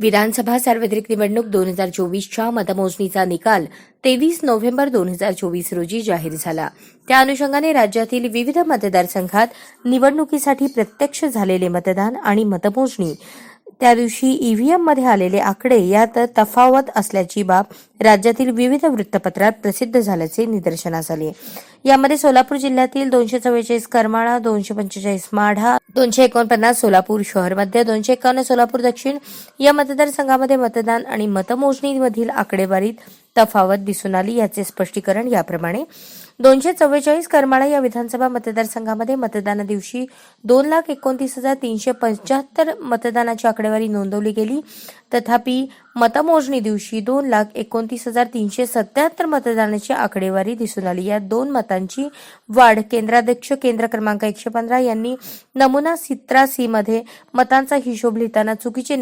विधानसभा सार्वत्रिक निवडणूक दोन हजार चोवीसच्या मतमोजणीचा निकाल तेवीस नोव्हेंबर दोन हजार चोवीस रोजी जाहीर झाला. त्या अनुषंगाने राज्यातील विविध मतदारसंघात निवडणुकीसाठी प्रत्यक्ष झालेले मतदान आणि मतमोजणी. त्या दिवशी ईव्हीएममध्ये आलेले आकडे यात तफावत असल्याची बाब राज्यातील विविध वृत्तपत्रात प्रसिद्ध झाल्याचे निदर्शनास आले. यामध्ये सोलापूर जिल्ह्यातील दोनशे चव्वेचाळीस करमाळा दोनशे पंचेचाळीस माढा दोनशे एकोणपन्नास सोलापूर शहर मध्य दोनशे एकावन्न सोलापूर दक्षिण या मतदारसंघामध्ये मतदान आणि मतमोजणीमधील आकडेवारीत तफावत दिसून आली याचे स्पष्टीकरण याप्रमाणे. दोनशे चव्वेचाळीस करमाळा या विधानसभा मतदारसंघामध्ये मतदाना दिवशी दोन लाख एकोणतीस हजार तीनशे पंच्याहत्तर मतदानाची आकडेवारी नोंदवली गेली. तथापि मतमोजणी दिवशी दोन लाख एकोणतीस हजार तीनशे सत्याहत्तर मतदानाची आकडेवारी दिसून आली. या दोन मतांची वाढ केंद्राध्यक्ष केंद्र क्रमांक एकशे पंधरा यांनी नमुना सित्रा मध्ये मतांचा हिशोब लिहिताना चुकीची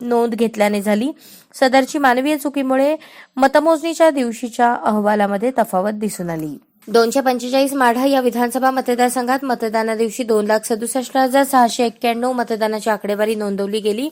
नोंद घेतल्याने झाली. सदरची मानवीय चुकीमुळे मतमोजणीच्या दिवशीच्या अहवालामध्ये तफावत दिसून आली. दोनशे पंचेचाळीस माढा या विधानसभा मतदारसंघात मतदाना दिवशी दोन लाख सदुसष्ट हजार सहाशे एक्क्याण्णव मतदानाची आकडेवारी नोंदवली गेली.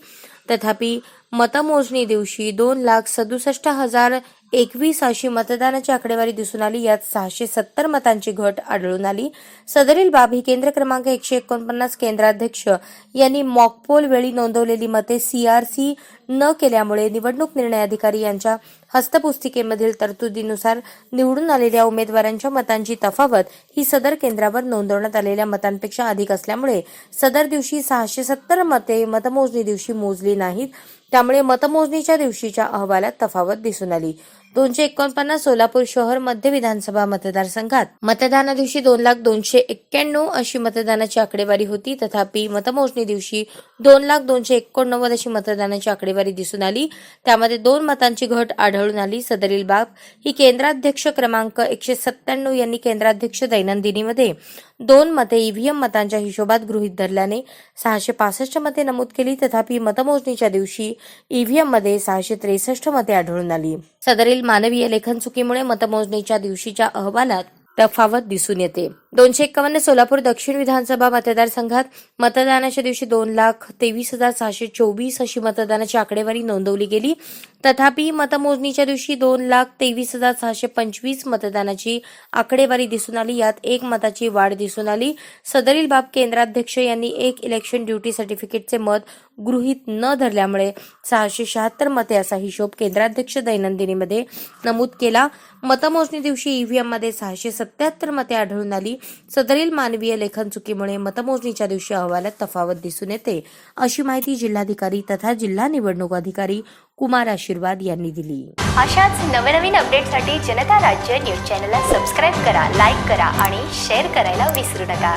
तथापि मतमोजणी दिवशी दोन लाख सदुसष्ट हजार एकवीस अशी मतदानाची आकडेवारी दिसून आली. यात सहाशे सत्तर मतांची घट आढळून आली. सदरील बाब ही केंद्र क्रमांक एकशे एकोणपन्नास केंद्राध्यक्ष यांनी मॉकपोल वेळी नोंदवलेली मते सीआरसी न केल्यामुळे निवडणूक निर्णय अधिकारी यांच्या हस्तपुस्तिकेमधील तरतुदीनुसार निवडून आलेल्या उमेदवारांच्या मतांची तफावत ही सदर केंद्रावर नोंदवण्यात आलेल्या मतांपेक्षा अधिक असल्यामुळे सदर दिवशी सहाशे सत्तर मते मतमोजणी दिवशी मोजली नाहीत. त्यामुळे मतमोजणीच्या दिवशीच्या अहवालात तफावत दिसून आली. दोनशे एकोणपन्नास सोलापूर शहर मध्य विधानसभा मतदारसंघात. मतदाना दिवशी दोन लाख दोनशे एक्क्याण्णव अशी मतदानाची आकडेवारी होती. तथापि मतमोजणी दिवशी दोन लाख दोनशे एकोणनव्वद अशी मतदानाची आकडेवारी दिसून आली. त्यामध्ये दोन मतांची घट आढळून आली. सदरील बाब ही केंद्राध्यक्ष क्रमांक एकशे सत्त्याण्णव यांनी केंद्राध्यक्ष दैनंदिनीमध्ये दोन मते ईव्हीएम मतांच्या हिशोबात गृहीत धरल्याने सहाशे पासष्ट मते नमूद केली. तथापि मतमोजणीच्या दिवशी ईव्हीएममध्ये सहाशे त्रेसष्ट मते आढळून आली. सदरील मानवीय लेखन चुकीमुळे मतमोजणीच्या दिवशीच्या अहवालात तफावत दिसून येते. दोनशे एकावन्न सोलापूर दक्षिण विधानसभा मतदारसंघात मतदानाच्या दिवशी दोन लाख तेवीस हजार सहाशे चोवीस अशी मतदानाची आकडेवारी नोंदवली गेली. तथापि मतमोजणीच्या दिवशी दोन लाख तेवीस हजार सहाशे पंचवीस मतदानाची आकडेवारी दिसून आली. यात एक मताची वाढ दिसून आली. सदरील बाब केंद्राध्यक्ष यांनी एक इलेक्शन ड्युटी सर्टिफिकेटचे मत गृहीत न धरल्यामुळे सहाशे शहात्तर मते असा हिशोब केंद्राध्यक्ष दैनंदिनीमध्ये नमूद केला. मतमोजणी दिवशी ईव्हीएममध्ये सहाशे सत्याहत्तर मते आढळून आली. सदरील मानवीय लेखन चुकीमुळे मतमोजणीच्या दिवशी अहवालात तफावत दिसून येते. अशी माहिती जिल्हाधिकारी तथा जिल्हा निवडणूक अधिकारी कुमार आशीर्वाद यांनी दिली. अशाच नवनवीन अपडेटसाठी जनता राज्य न्यूज चॅनलला सबस्क्राईब करा लाईक करा आणि शेअर करायला विसरू नका.